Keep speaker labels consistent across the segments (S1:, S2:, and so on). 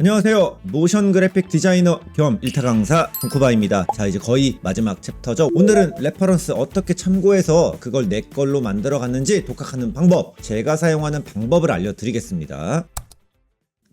S1: 안녕하세요. 모션 그래픽 디자이너 겸 일타 강사 훈쿠바입니다. 자, 이제 거의 마지막 챕터죠. 오늘은 레퍼런스 어떻게 참고해서 그걸 내 걸로 만들어 갔는지 독학하는 방법, 제가 사용하는 방법을 알려드리겠습니다.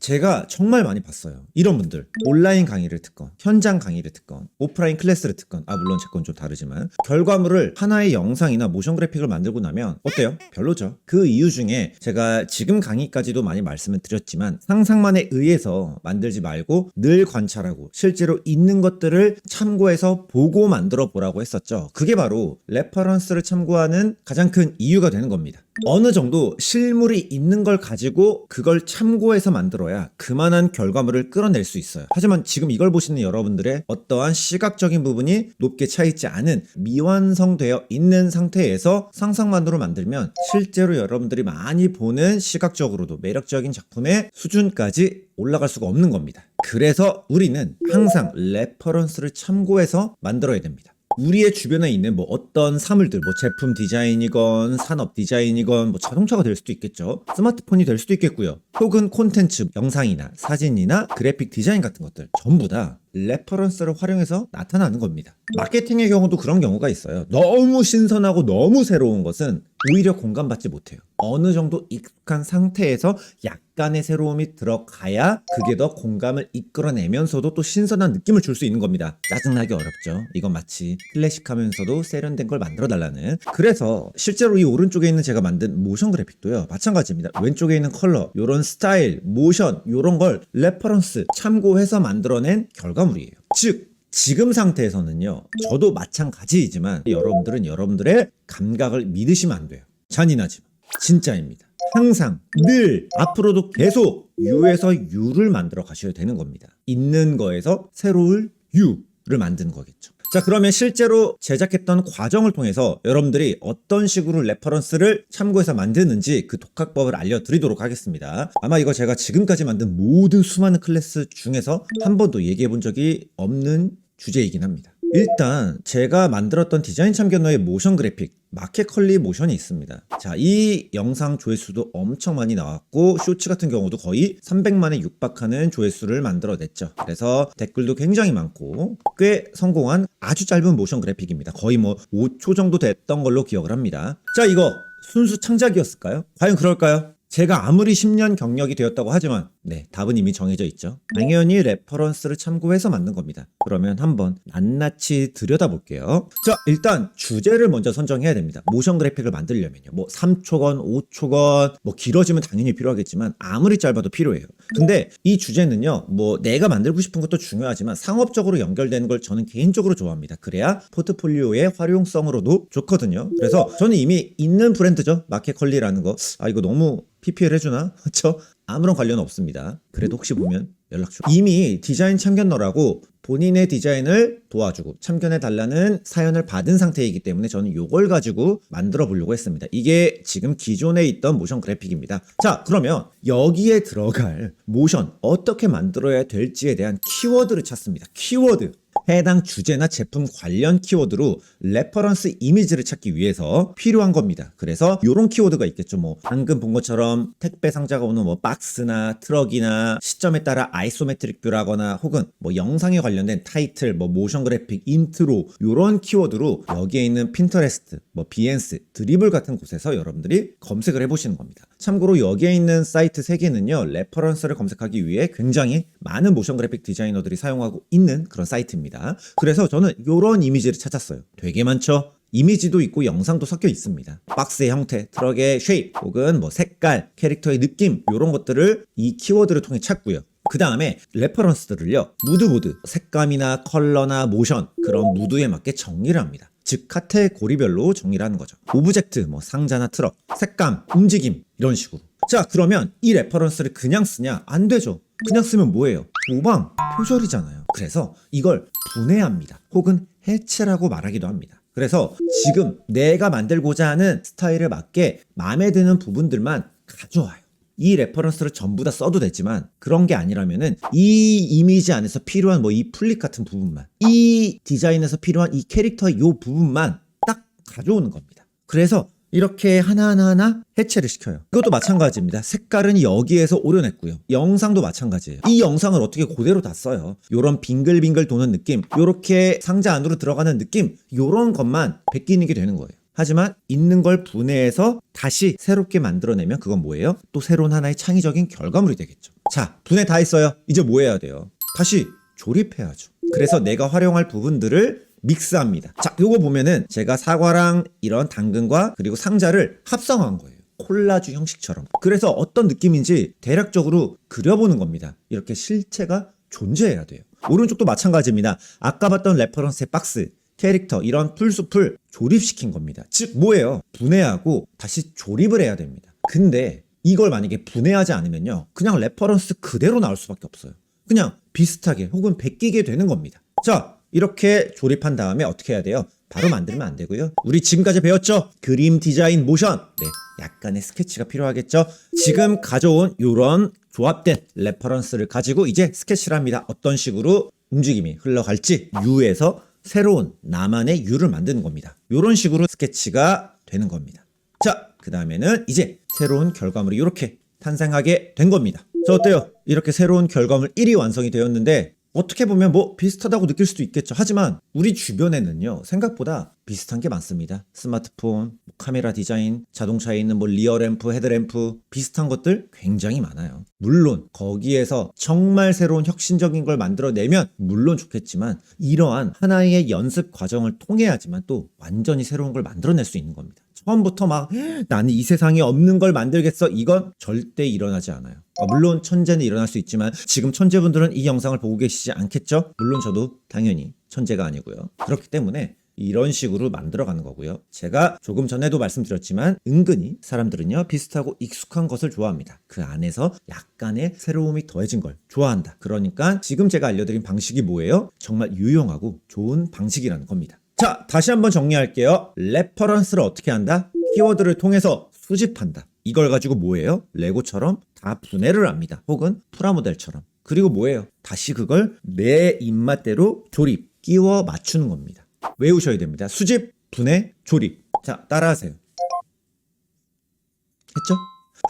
S1: 제가 정말 많이 봤어요. 이런 분들 온라인 강의를 듣건 현장 강의를 듣건 오프라인 클래스를 듣건 아 물론 제 건 좀 다르지만 결과물을 하나의 영상이나 모션 그래픽을 만들고 나면 어때요? 별로죠. 그 이유 중에 제가 지금 강의까지도 많이 말씀을 드렸지만 상상만에 의해서 만들지 말고 늘 관찰하고 실제로 있는 것들을 참고해서 보고 만들어 보라고 했었죠. 그게 바로 레퍼런스를 참고하는 가장 큰 이유가 되는 겁니다. 어느 정도 실물이 있는 걸 가지고 그걸 참고해서 만들어야 그만한 결과물을 끌어낼 수 있어요. 하지만 지금 이걸 보시는 여러분들의 어떠한 시각적인 부분이 높게 차 있지 않은 미완성되어 있는 상태에서 상상만으로 만들면 실제로 여러분들이 많이 보는 시각적으로도 매력적인 작품의 수준까지 올라갈 수가 없는 겁니다. 그래서 우리는 항상 레퍼런스를 참고해서 만들어야 됩니다. 우리의 주변에 있는 뭐 어떤 사물들, 뭐 제품 디자인이건 산업 디자인이건 뭐 자동차가 될 수도 있겠죠. 스마트폰이 될 수도 있겠고요. 혹은 콘텐츠, 영상이나 사진이나 그래픽 디자인 같은 것들 전부 다 레퍼런스를 활용해서 나타나는 겁니다. 마케팅의 경우도 그런 경우가 있어요. 너무 신선하고 너무 새로운 것은 오히려 공감받지 못해요. 어느 정도 익숙한 상태에서 약간의 새로움이 들어가야 그게 더 공감을 이끌어내면서도 또 신선한 느낌을 줄 수 있는 겁니다. 짜증나기 어렵죠. 이건 마치 클래식하면서도 세련된 걸 만들어 달라는. 그래서 실제로 이 오른쪽에 있는 제가 만든 모션 그래픽도요. 마찬가지입니다. 왼쪽에 있는 컬러, 요런 스타일, 모션, 요런 걸 레퍼런스 참고해서 만들어낸 결과물이에요. 즉 지금 상태에서는요. 저도 마찬가지이지만 여러분들은 여러분들의 감각을 믿으시면 안 돼요. 잔인하지만 진짜입니다. 항상 늘 앞으로도 계속 유에서 유를 만들어 가셔야 되는 겁니다. 있는 거에서 새로울 유를 만드는 거겠죠. 자, 그러면 실제로 제작했던 과정을 통해서 여러분들이 어떤 식으로 레퍼런스를 참고해서 만드는지 그 독학법을 알려드리도록 하겠습니다. 아마 이거 제가 지금까지 만든 모든 수많은 클래스 중에서 한 번도 얘기해 본 적이 없는 주제이긴 합니다. 일단 제가 만들었던 디자인 참견너의 모션 그래픽 마켓컬리 모션이 있습니다. 자, 이 영상 조회수도 엄청 많이 나왔고 쇼츠 같은 경우도 거의 300만에 육박하는 조회수를 만들어냈죠. 그래서 댓글도 굉장히 많고 꽤 성공한 아주 짧은 모션 그래픽입니다. 거의 뭐 5초 정도 됐던 걸로 기억을 합니다. 자, 이거 순수 창작이었을까요? 과연 그럴까요? 제가 아무리 10년 경력이 되었다고 하지만 네 답은 이미 정해져 있죠. 당연히 레퍼런스를 참고해서 만든 겁니다. 그러면 한번 낱낱이 들여다볼게요. 자 일단 주제를 먼저 선정해야 됩니다. 모션 그래픽을 만들려면요. 뭐 3초건 5초건 뭐 길어지면 당연히 필요하겠지만 아무리 짧아도 필요해요. 근데 이 주제는요 뭐 내가 만들고 싶은 것도 중요하지만 상업적으로 연결되는 걸 저는 개인적으로 좋아합니다. 그래야 포트폴리오의 활용성으로도 좋거든요. 그래서 저는 이미 있는 브랜드죠. 마켓컬리라는 거 아 이거 너무 PPL 해주나? 그쵸? 아무런 관련 없습니다. 그래도 혹시 보면 연락 줘. 이미 디자인 참견너라고 본인의 디자인을 도와주고 참견해 달라는 사연을 받은 상태이기 때문에 저는 이걸 가지고 만들어 보려고 했습니다. 이게 지금 기존에 있던 모션 그래픽입니다. 자, 그러면 여기에 들어갈 모션 어떻게 만들어야 될지에 대한 키워드를 찾습니다. 키워드. 해당 주제나 제품 관련 키워드로 레퍼런스 이미지를 찾기 위해서 필요한 겁니다. 그래서 이런 키워드가 있겠죠. 뭐 방금 본 것처럼 택배 상자가 오는 뭐 박스나 트럭이나 시점에 따라 아이소메트릭 뷰라거나 혹은 뭐 영상에 관련된 타이틀, 뭐 모션 그래픽, 인트로 이런 키워드로 여기에 있는 핀터레스트, 뭐 비엔스, 드리블 같은 곳에서 여러분들이 검색을 해보시는 겁니다. 참고로 여기에 있는 사이트 3개는요 레퍼런스를 검색하기 위해 굉장히 많은 모션 그래픽 디자이너들이 사용하고 있는 그런 사이트입니다. 그래서 저는 이런 이미지를 찾았어요. 되게 많죠? 이미지도 있고 영상도 섞여 있습니다. 박스의 형태, 트럭의 쉐입, 혹은 뭐 색깔, 캐릭터의 느낌 이런 것들을 이 키워드를 통해 찾고요. 그 다음에 레퍼런스들을요 무드 무드 색감이나 컬러나 모션 그런 무드에 맞게 정리를 합니다. 즉 카테고리별로 하는 거죠. 오브젝트, 뭐 상자나 트럭, 색감, 움직임 이런 식으로. 자 그러면 이 레퍼런스를 그냥 쓰냐? 안 되죠. 그냥 쓰면 뭐예요? 모방, 표절이잖아요. 그래서 이걸 분해합니다. 혹은 해체라고 말하기도 합니다. 그래서 지금 내가 만들고자 하는 스타일에 맞게 마음에 드는 부분들만 가져와요. 이 레퍼런스를 전부 다 써도 되지만 그런 게 아니라면은 이 이미지 안에서 필요한 뭐 이 플립 같은 부분만 이 디자인에서 필요한 이 캐릭터의 요 부분만 딱 가져오는 겁니다. 그래서 이렇게 하나하나 해체를 시켜요. 이것도 마찬가지입니다. 색깔은 여기에서 오려냈고요. 영상도 마찬가지예요. 이 영상을 어떻게 그대로 다 써요. 요런 빙글빙글 도는 느낌, 요렇게 상자 안으로 들어가는 느낌, 요런 것만 베끼는 게 되는 거예요. 하지만 있는 걸 분해해서 다시 새롭게 만들어내면 그건 뭐예요? 또 새로운 하나의 창의적인 결과물이 되겠죠. 자, 분해 다 했어요. 이제 뭐 해야 돼요? 다시 조립해야죠. 그래서 내가 활용할 부분들을 믹스합니다. 자, 요거 보면은 제가 사과랑 이런 당근과 그리고 상자를 합성한 거예요. 콜라주 형식처럼. 그래서 어떤 느낌인지 대략적으로 그려보는 겁니다. 이렇게 실체가 존재해야 돼요. 오른쪽도 마찬가지입니다. 아까 봤던 레퍼런스의 박스, 캐릭터, 이런 풀숲을 조립시킨 겁니다. 즉, 뭐예요? 분해하고 다시 조립을 해야 됩니다. 근데 이걸 만약에 분해하지 않으면요. 그냥 레퍼런스 그대로 나올 수밖에 없어요. 그냥 비슷하게 혹은 베끼게 되는 겁니다. 자, 이렇게 조립한 다음에 어떻게 해야 돼요? 바로 만들면 안 되고요. 우리 지금까지 배웠죠? 그림 디자인 모션. 네, 약간의 스케치가 필요하겠죠? 지금 가져온 이런 조합된 레퍼런스를 가지고 이제 스케치를 합니다. 어떤 식으로 움직임이 흘러갈지 U에서 새로운 나만의 U를 만드는 겁니다. 이런 식으로 스케치가 되는 겁니다. 자, 그 다음에는 이제 새로운 결과물이 이렇게 탄생하게 된 겁니다. 자, 어때요? 이렇게 새로운 결과물 1이 완성이 되었는데 어떻게 보면 뭐 비슷하다고 느낄 수도 있겠죠. 하지만 우리 주변에는요, 생각보다 비슷한 게 많습니다. 스마트폰, 뭐 카메라 디자인, 자동차에 있는 뭐 리어램프, 헤드램프, 비슷한 것들 굉장히 많아요. 물론 거기에서 정말 새로운 혁신적인 걸 만들어내면 물론 좋겠지만 이러한 하나의 연습 과정을 통해야지만 또 완전히 새로운 걸 만들어낼 수 있는 겁니다. 처음부터 막 나는 이 세상에 없는 걸 만들겠어 이건 절대 일어나지 않아요. 아, 물론 천재는 일어날 수 있지만 지금 천재분들은 이 영상을 보고 계시지 않겠죠? 물론 저도 당연히 천재가 아니고요. 그렇기 때문에 이런 식으로 만들어가는 거고요. 제가 조금 전에도 말씀드렸지만 은근히 사람들은요 비슷하고 익숙한 것을 좋아합니다. 그 안에서 약간의 새로움이 더해진 걸 좋아한다. 그러니까 지금 제가 알려드린 방식이 뭐예요? 정말 유용하고 좋은 방식이라는 겁니다. 자, 다시 한번 정리할게요. 레퍼런스를 어떻게 한다? 키워드를 통해서 수집한다. 이걸 가지고 뭐예요? 레고처럼 다 분해를 합니다. 혹은 프라모델처럼. 그리고 뭐예요? 다시 그걸 내 입맛대로 조립, 끼워 맞추는 겁니다. 외우셔야 됩니다. 수집, 분해, 조립. 자, 따라하세요. 했죠?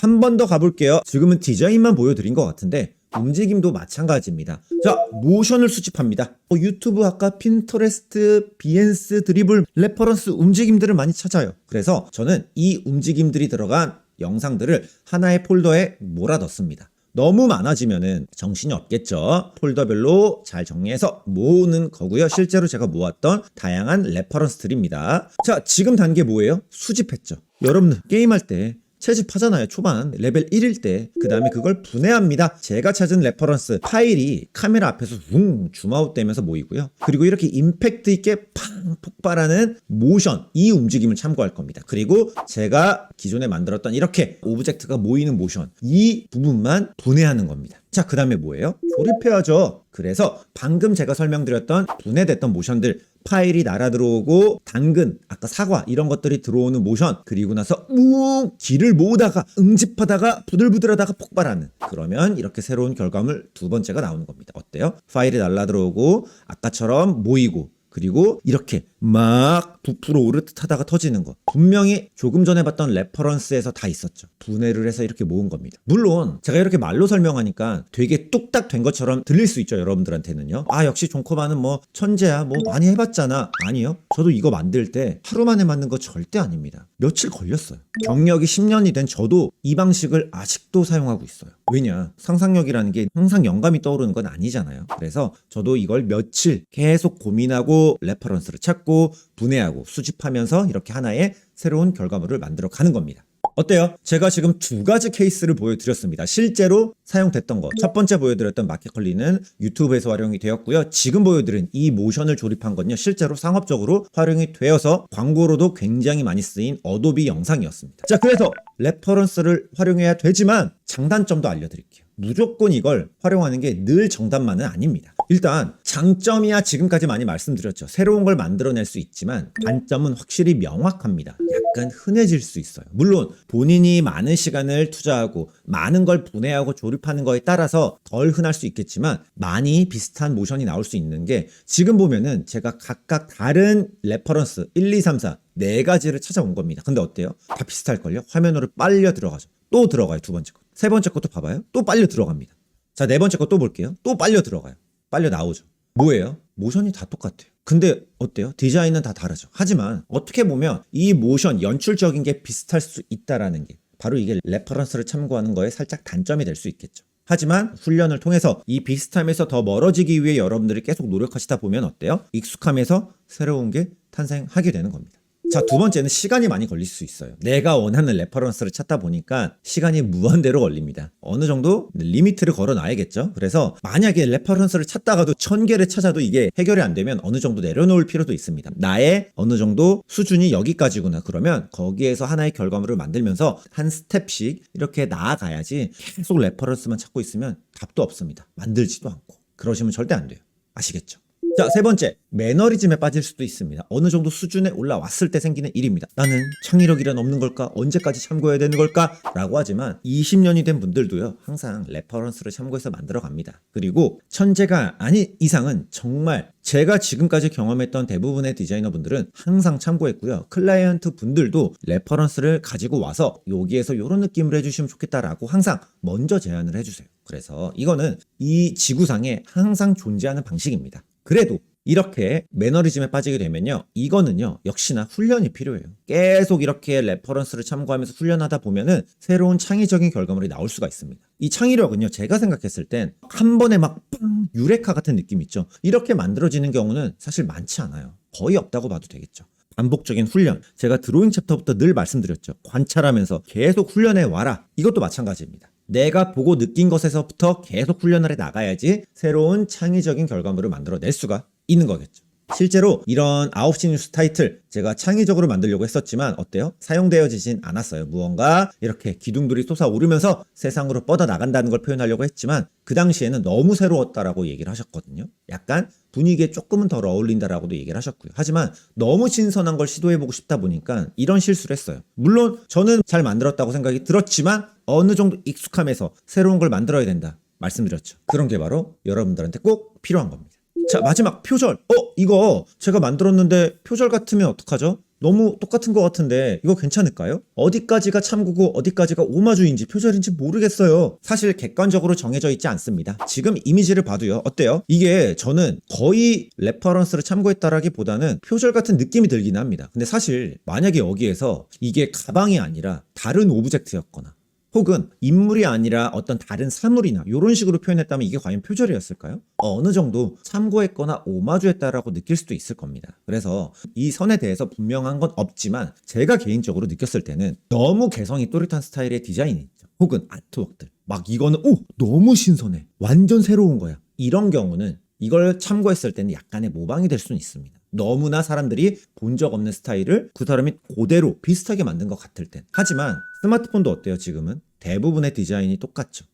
S1: 한 번 더 가볼게요. 지금은 디자인만 보여드린 것 같은데 움직임도 마찬가지입니다. 자, 모션을 수집합니다. 어, 유튜브 아까 핀터레스트, 비엔스, 드리블, 레퍼런스 움직임들을 많이 찾아요. 그래서 저는 이 움직임들이 들어간 영상들을 하나의 폴더에 몰아넣습니다. 너무 많아지면은 정신이 없겠죠. 폴더별로 잘 정리해서 모으는 거고요. 실제로 제가 모았던 다양한 레퍼런스들입니다. 자, 지금 단계 뭐예요? 수집했죠. 여러분들 게임할 때 채집하잖아요. 초반 레벨 1일 때. 그 다음에 그걸 분해합니다. 제가 찾은 레퍼런스 파일이 카메라 앞에서 웅 줌아웃 되면서 모이고요. 그리고 이렇게 임팩트 있게 팡 폭발하는 모션 이 움직임을 참고할 겁니다. 그리고 제가 기존에 만들었던 이렇게 오브젝트가 모이는 모션 이 부분만 분해하는 겁니다. 자, 그 다음에 뭐예요? 조립해야죠. 그래서 방금 제가 설명드렸던 분해됐던 모션들 파일이 날아 들어오고 당근, 아까 사과 이런 것들이 들어오는 모션 그리고 나서 우 길을 모으다가 응집하다가 부들부들하다가 폭발하는 그러면 이렇게 새로운 결과물 두 번째가 나오는 겁니다. 어때요? 파일이 날아 들어오고 아까처럼 모이고 그리고 이렇게 막 부풀어 오르듯 하다가 터지는 거. 분명히 조금 전에 봤던 레퍼런스에서 다 있었죠. 분해를 해서 이렇게 모은 겁니다. 물론 제가 이렇게 말로 설명하니까 되게 뚝딱 된 것처럼 들릴 수 있죠. 여러분들한테는요. 아 역시 존코바는 뭐 천재야. 뭐 많이 해봤잖아. 아니요. 저도 이거 만들 때 하루 만에 만든 거 절대 아닙니다. 며칠 걸렸어요. 경력이 10년이 된 저도 이 방식을 아직도 사용하고 있어요. 왜냐? 상상력이라는 게 항상 영감이 떠오르는 건 아니잖아요. 그래서 저도 이걸 며칠 계속 고민하고 레퍼런스를 찾고 분해하고 수집하면서 이렇게 하나의 새로운 결과물을 만들어 가는 겁니다. 어때요? 제가 지금 두 가지 케이스를 보여드렸습니다. 실제로 사용됐던 것. 첫 번째 보여드렸던 마켓컬리는 유튜브에서 활용이 되었고요. 지금 보여드린 이 모션을 조립한 건요. 실제로 상업적으로 활용이 되어서 광고로도 굉장히 많이 쓰인 어도비 영상이었습니다. 자, 그래서 레퍼런스를 활용해야 되지만 장단점도 알려드릴게요. 무조건 이걸 활용하는 게 늘 정답만은 아닙니다. 일단 장점이야 지금까지 많이 말씀드렸죠. 새로운 걸 만들어낼 수 있지만 단점은 확실히 명확합니다. 약간 흔해질 수 있어요. 물론 본인이 많은 시간을 투자하고 많은 걸 분해하고 조립하는 거에 따라서 덜 흔할 수 있겠지만 많이 비슷한 모션이 나올 수 있는 게 지금 보면은 제가 각각 다른 레퍼런스 1, 2, 3, 4 네 가지를 찾아온 겁니다. 근데 어때요? 다 비슷할걸요? 화면으로 빨려 들어가죠. 또 들어가요. 두 번째 거. 세 번째 것도 봐봐요. 또 빨려 들어갑니다. 자, 네 번째 거 또 볼게요. 또 빨려 들어가요. 빨려 나오죠. 뭐예요? 모션이 다 똑같아요. 근데 어때요? 디자인은 다 다르죠. 하지만 어떻게 보면 이 모션 연출적인 게 비슷할 수 있다라는 게 바로 이게 레퍼런스를 참고하는 거에 살짝 단점이 될 수 있겠죠. 하지만 훈련을 통해서 이 비슷함에서 더 멀어지기 위해 여러분들이 계속 노력하시다 보면 어때요? 익숙함에서 새로운 게 탄생하게 되는 겁니다. 자, 두 번째는 시간이 많이 걸릴 수 있어요. 내가 원하는 레퍼런스를 찾다 보니까 시간이 무한대로 걸립니다. 어느 정도 리미트를 걸어 놔야겠죠. 그래서 만약에 레퍼런스를 찾다가도 천 개를 찾아도 이게 해결이 안 되면 어느 정도 내려놓을 필요도 있습니다. 나의 어느 정도 수준이 여기까지구나. 그러면 거기에서 하나의 결과물을 만들면서 한 스텝씩 이렇게 나아가야지 계속 레퍼런스만 찾고 있으면 답도 없습니다. 만들지도 않고. 그러시면 절대 안 돼요. 아시겠죠? 자, 세 번째. 매너리즘에 빠질 수도 있습니다. 어느 정도 수준에 올라왔을 때 생기는 일입니다. 나는 창의력이란 없는 걸까? 언제까지 참고해야 되는 걸까? 라고 하지만 20년이 된 분들도요, 항상 레퍼런스를 참고해서 만들어 갑니다. 그리고 천재가 아닌 이상은 정말 제가 지금까지 경험했던 대부분의 디자이너 분들은 항상 참고했고요. 클라이언트 분들도 레퍼런스를 가지고 와서 여기에서 이런 느낌을 해주시면 좋겠다라고 항상 먼저 제안을 해주세요. 그래서 이거는 이 지구상에 항상 존재하는 방식입니다. 그래도 이렇게 매너리즘에 빠지게 되면요. 이거는요. 역시나 훈련이 필요해요. 계속 이렇게 레퍼런스를 참고하면서 훈련하다 보면은 새로운 창의적인 결과물이 나올 수가 있습니다. 이 창의력은요. 제가 생각했을 땐 한 번에 막 빵! 유레카 같은 느낌 있죠. 이렇게 만들어지는 경우는 사실 많지 않아요. 거의 없다고 봐도 되겠죠. 반복적인 훈련. 제가 드로잉 챕터부터 늘 말씀드렸죠. 관찰하면서 계속 훈련해 와라. 이것도 마찬가지입니다. 내가 보고 느낀 것에서부터 계속 훈련을 해 나가야지 새로운 창의적인 결과물을 만들어낼 수가 있는 거겠죠. 실제로 이런 9시 뉴스 타이틀 제가 창의적으로 만들려고 했었지만 어때요? 사용되어지진 않았어요. 무언가 이렇게 기둥들이 솟아오르면서 세상으로 뻗어 나간다는 걸 표현하려고 했지만 그 당시에는 너무 새로웠다라고 얘기를 하셨거든요. 약간 분위기에 조금은 덜 어울린다라고도 얘기를 하셨고요. 하지만 너무 신선한 걸 시도해보고 싶다 보니까 이런 실수를 했어요. 물론 저는 잘 만들었다고 생각이 들었지만 어느 정도 익숙함에서 새로운 걸 만들어야 된다. 말씀드렸죠. 그런 게 바로 여러분들한테 꼭 필요한 겁니다. 자, 마지막 표절. 어, 이거 제가 만들었는데 표절 같으면 어떡하죠? 너무 똑같은 것 같은데 이거 괜찮을까요? 어디까지가 참고고 어디까지가 오마주인지 표절인지 모르겠어요. 사실 객관적으로 정해져 있지 않습니다. 지금 이미지를 봐도요. 어때요? 이게 저는 거의 레퍼런스를 참고했다라기보다는 표절 같은 느낌이 들긴 합니다. 근데 사실 만약에 여기에서 이게 가방이 아니라 다른 오브젝트였거나 혹은 인물이 아니라 어떤 다른 사물이나 이런 식으로 표현했다면 이게 과연 표절이었을까요? 어느 정도 참고했거나 오마주했다라고 느낄 수도 있을 겁니다. 그래서 이 선에 대해서 분명한 건 없지만 제가 개인적으로 느꼈을 때는 너무 개성이 또렷한 스타일의 디자인이 있죠. 혹은 아트웍들. 막 이거는 오 너무 신선해. 완전 새로운 거야. 이런 경우는 이걸 참고했을 때는 약간의 모방이 될 수는 있습니다. 너무나 사람들이 본 적 없는 스타일을 그 사람이 그대로 비슷하게 만든 것 같을 땐. 하지만 스마트폰도 어때요, 지금은? 대부분의 디자인이 똑같죠.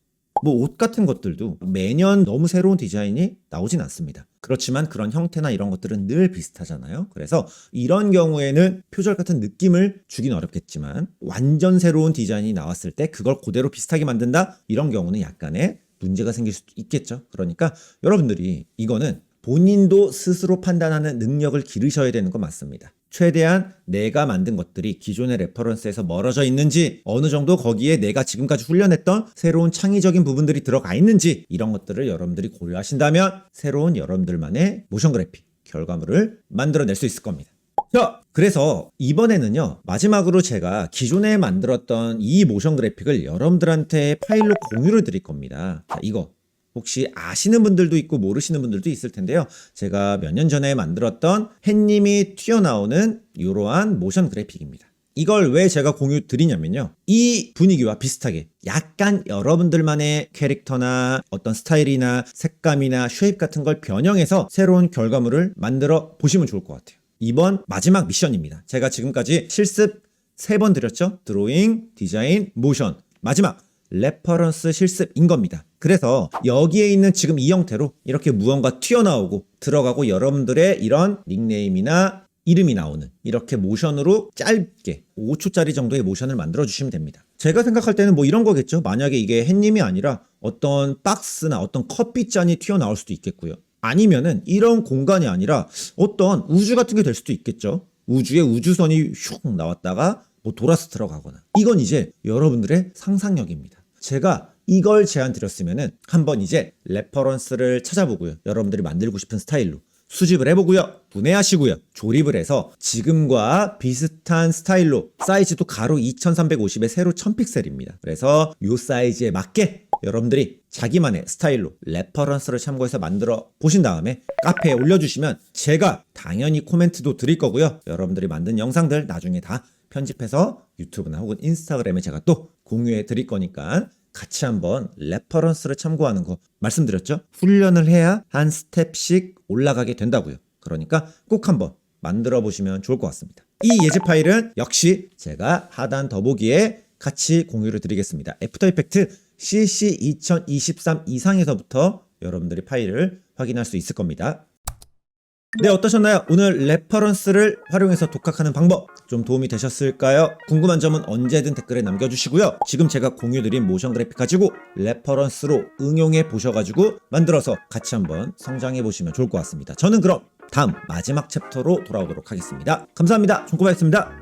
S1: 뭐 옷 같은 것들도 매년 너무 새로운 디자인이 나오진 않습니다. 그렇지만 그런 형태나 이런 것들은 늘 비슷하잖아요. 그래서 이런 경우에는 표절 같은 느낌을 주긴 어렵겠지만 완전 새로운 디자인이 나왔을 때 그걸 그대로 비슷하게 만든다? 이런 경우는 약간의 문제가 생길 수도 있겠죠. 그러니까 여러분들이 이거는 본인도 스스로 판단하는 능력을 기르셔야 되는 거 맞습니다. 최대한 내가 만든 것들이 기존의 레퍼런스에서 멀어져 있는지 어느 정도 거기에 내가 지금까지 훈련했던 새로운 창의적인 부분들이 들어가 있는지 이런 것들을 여러분들이 고려하신다면 새로운 여러분들만의 모션 그래픽 결과물을 만들어낼 수 있을 겁니다. 자, 그래서 이번에는요, 마지막으로 제가 기존에 만들었던 이 모션 그래픽을 여러분들한테 파일로 공유를 드릴 겁니다. 자, 이거 혹시 아시는 분들도 있고 모르시는 분들도 있을 텐데요. 제가 몇 년 전에 만들었던 햇님이 튀어나오는 이러한 모션 그래픽입니다. 이걸 왜 제가 공유 드리냐면요. 이 분위기와 비슷하게 약간 여러분들만의 캐릭터나 어떤 스타일이나 색감이나 쉐입 같은 걸 변형해서 새로운 결과물을 만들어 보시면 좋을 것 같아요. 이번 마지막 미션입니다. 제가 지금까지 실습 3번 드렸죠? 드로잉, 디자인, 모션. 마지막 레퍼런스 실습인 겁니다. 그래서 여기에 있는 지금 이 형태로 이렇게 무언가 튀어나오고 들어가고 여러분들의 이런 닉네임이나 이름이 나오는 이렇게 모션으로 짧게 5초짜리 정도의 모션을 만들어 주시면 됩니다. 제가 생각할 때는 뭐 이런 거겠죠. 만약에 이게 햇님이 아니라 어떤 박스나 어떤 커피잔이 튀어나올 수도 있겠고요. 아니면은 이런 공간이 아니라 어떤 우주 같은 게 될 수도 있겠죠. 우주에 우주선이 슉 나왔다가 뭐 돌아서 들어가거나. 이건 이제 여러분들의 상상력입니다. 제가 이걸 제안 드렸으면은 한번 이제 레퍼런스를 찾아보고요. 여러분들이 만들고 싶은 스타일로 수집을 해보고요. 분해하시고요. 조립을 해서 지금과 비슷한 스타일로 사이즈도 가로 2350에 세로 1000픽셀입니다. 그래서 이 사이즈에 맞게 여러분들이 자기만의 스타일로 레퍼런스를 참고해서 만들어 보신 다음에 카페에 올려주시면 제가 당연히 코멘트도 드릴 거고요. 여러분들이 만든 영상들 나중에 다 편집해서 유튜브나 혹은 인스타그램에 제가 또 공유해 드릴 거니까 같이 한번 레퍼런스를 참고하는 거 말씀드렸죠? 훈련을 해야 한 스텝씩 올라가게 된다고요. 그러니까 꼭 한번 만들어 보시면 좋을 것 같습니다. 이 예제 파일은 역시 제가 하단 더보기에 같이 공유를 드리겠습니다. 애프터 이펙트 CC 2023 이상에서부터 여러분들이 파일을 확인할 수 있을 겁니다. 네, 어떠셨나요? 오늘 레퍼런스를 활용해서 독학하는 방법 좀 도움이 되셨을까요? 궁금한 점은 언제든 댓글에 남겨주시고요. 지금 제가 공유드린 모션 그래픽 가지고 레퍼런스로 응용해 보셔가지고 만들어서 같이 한번 성장해 보시면 좋을 것 같습니다. 저는 그럼 다음 마지막 챕터로 돌아오도록 하겠습니다. 감사합니다. 종코바였습니다.